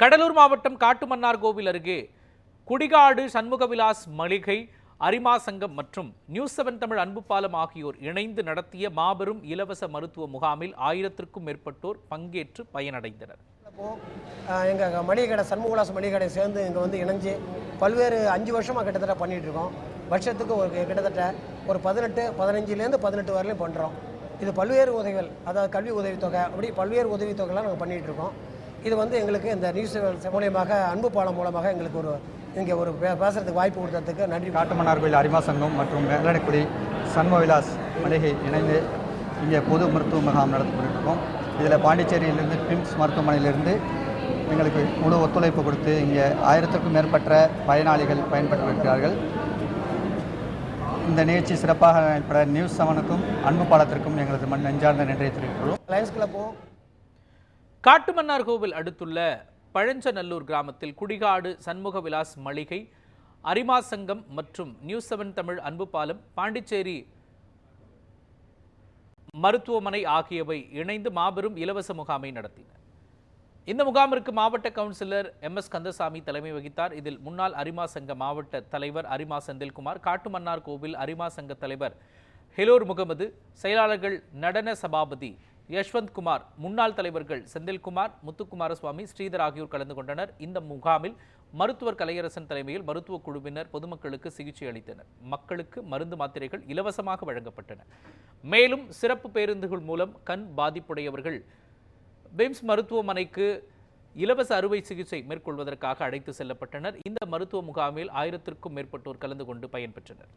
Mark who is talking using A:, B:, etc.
A: கடலூர் மாவட்டம் காட்டுமன்னார் கோவில் அருகே குடிகாடு சண்முகவிலாஸ் மளிகை அரிமா சங்கம் மற்றும் நியூஸ் செவன் தமிழ் அன்புப்பாலம் ஆகியோர் இணைந்து நடத்திய மாபெரும் இலவச மருத்துவ முகாமில் ஆயிரத்திற்கும் மேற்பட்டோர் பங்கேற்று பயனடைந்தனர்.
B: எங்கள் மளிகை கடை சண்முகலாஸ் மளிகை கடை சேர்ந்து இங்கே வந்து இணைஞ்சு பல்வேறு அஞ்சு வருஷமாக கிட்டத்தட்ட பண்ணிகிட்டு இருக்கோம் வருஷத்துக்கு ஒரு கிட்டத்தட்ட ஒரு பதினெட்டு பதினஞ்சுலேருந்து பதினெட்டு வரலையும் பண்ணுறோம் இது பல்வேறு உதவிகள் அதாவது கல்வி உதவித்தொகை அப்படி பல்வேறு உதவித்தொகைலாம் நாங்கள் பண்ணிகிட்டு இருக்கோம் இது வந்து எங்களுக்கு இந்த நியூஸ் மூலியமாக அன்பு பாலம் மூலமாக எங்களுக்கு ஒரு இங்கே ஒரு பே பேசுகிறதுக்கு வாய்ப்பு கொடுத்ததுக்கு நன்றி.
C: காட்டுமன்னார் கோயில் அரிமா சங்கம் மற்றும் வெள்ளடைக்குடி சண்முகவிலாஸ் மளிகை இணைந்து இங்கே பொது மருத்துவ முகாம் நடத்தி இருக்கோம் இதில் பாண்டிச்சேரியிலிருந்து பிம்ஸ் மருத்துவமனையிலிருந்து எங்களுக்கு முழு ஒத்துழைப்பு கொடுத்து இங்கே ஆயிரத்திற்கும் மேற்பட்ட பயனாளிகள் பயன்பெற்றிருக்கிறார்கள். இந்த நிகழ்ச்சி சிறப்பாக நடைபெற நியூஸ் செவனுக்கும் அன்பு பாலத்திற்கும் எங்களது மண் நெஞ்சார்ந்த நன்றியை தெரிவித்துள்ளோம்
B: லயன்ஸ் கிளப்பும்
A: காட்டுமன்னார் கோவில் அடுத்துள்ள பழஞ்சநல்லூர் கிராமத்தில் குடிகாடு சண்முக விலாஸ் மளிகை அரிமா சங்கம் மற்றும் நியூஸ் செவன் தமிழ் அன்பு பாலம் பாண்டிச்சேரி மருத்துவமனை ஆகியவை இணைந்து மாபெரும் இலவச முகாமை நடத்தின. இந்த முகாமிற்கு மாவட்ட கவுன்சிலர் எம். எஸ். கந்தசாமி தலைமை வகித்தார். இதில் முன்னாள் அரிமா சங்க மாவட்ட தலைவர் அரிமா செந்தில்குமார் காட்டுமன்னார் கோவில் அரிமா சங்க தலைவர் ஹெலோர் முகமது செயலாளர்கள் நடன சபாபதி யஷ்வந்த் குமார் முன்னாள் தலைவர்கள் செந்தில்குமார் முத்துக்குமாரசுவாமி ஸ்ரீதர் ஆகியோர் கலந்து கொண்டனர். இந்த முகாமில் மருத்துவர் கலையரசன் தலைமையில் மருத்துவ குழுவினர் பொதுமக்களுக்கு சிகிச்சை அளித்தனர். மக்களுக்கு மருந்து மாத்திரைகள் இலவசமாக வழங்கப்பட்டன. மேலும் சிறப்பு பேருந்துகள் மூலம் கண் பாதிப்புடையவர்கள் பிம்ஸ் மருத்துவமனைக்கு இலவச அறுவை சிகிச்சை மேற்கொள்வதற்காக அழைத்து செல்லப்பட்டனர். இந்த மருத்துவ முகாமில் ஆயிரத்திற்கும் மேற்பட்டோர் கலந்து கொண்டு பயன்பெற்றனர்.